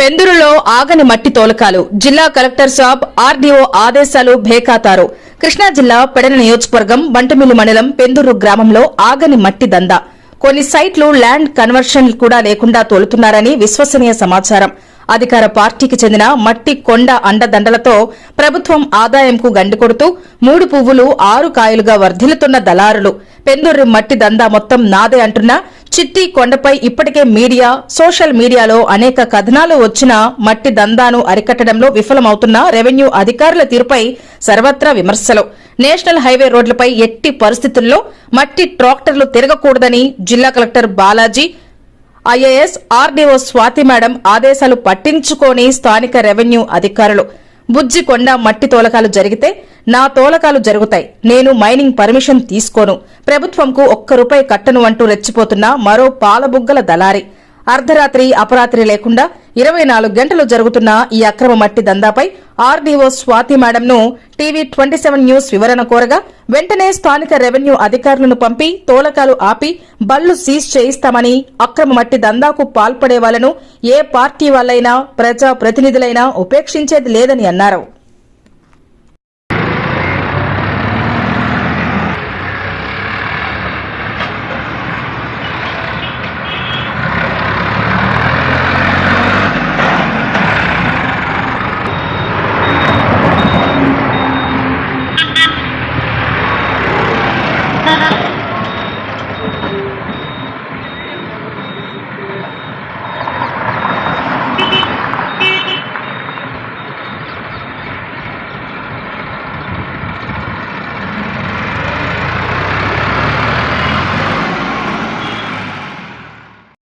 పెందురులో ఆగని మట్టి తోలకాలు జిల్లా కలెక్టర్ సాబ్ ఆర్డీఓ ఆదేశాలు భేకాతారు. కృష్ణా జిల్లా పెడన నియోజకవర్గం బంటమిల్లు మండలం పెందురు గ్రామంలో ఆగని మట్టి దందా. కొన్ని సైట్లు ల్యాండ్ కన్వర్షన్ కూడా లేకుండా తోలుతున్నారని విశ్వసనీయ సమాచారం. అధికార పార్టీకి చెందిన మట్టి కొండ అండదండలతో ప్రభుత్వం ఆదాయంకు గండి కొడుతూ మూడు పువ్వులు ఆరు కాయలుగా వర్ధిల్లుతున్న దళారులు. పెందూరు మట్టి దందా మొత్తం నాదే అంటున్నా చిట్టి కొండపై ఇప్పటికే మీడియా సోషల్ మీడియాలో అనేక కథనాలు వచ్చినా మట్టి దందాను అరికట్టడంలో విఫలమవుతున్న రెవెన్యూ అధికారుల తీరుపై సర్వత్రా విమర్శలు. నేషనల్ హైవే రోడ్లపై ఎట్టి పరిస్థితుల్లో మట్టి ట్రాక్టర్లు తిరగకూడదని జిల్లా collector Balaji IAS RDO Swathi madam ఆదేశాలు పట్టించుకోని స్థానిక రెవెన్యూ అధికారులు. బుజ్జికొండ మట్టి తోలకాలు జరిగితే నా తోలకాలు జరుగుతాయి. నేను మైనింగ్ పర్మిషన్ తీసుకోను. ప్రభుత్వంకు ఒక్క రూపాయి కట్టను అంటూ రెచ్చిపోతున్న మరో పాలబుగ్గల దళారి. అర్ధరాత్రి అపరాత్రి లేకుండా ఇరవై నాలుగు గంటలు జరుగుతున్న ఈ అక్రమ మట్టి దందాపై ఆర్డీఓ స్వాతి మేడంను టీవీ ట్వంటీ సెవెన్ న్యూస్ వివరణ కోరగా వెంటనే స్థానిక రెవెన్యూ అధికారులను పంపి తోలకాలు ఆపి బళ్ళు సీజ్ చేయిస్తామని అక్రమ మట్టి దందాకు పాల్పడే వాళ్ళను ఏ పార్టీ వాళ్ళైనా ప్రజా ప్రతినిధులైనా ఉపేక్షించేది లేదని అన్నారు.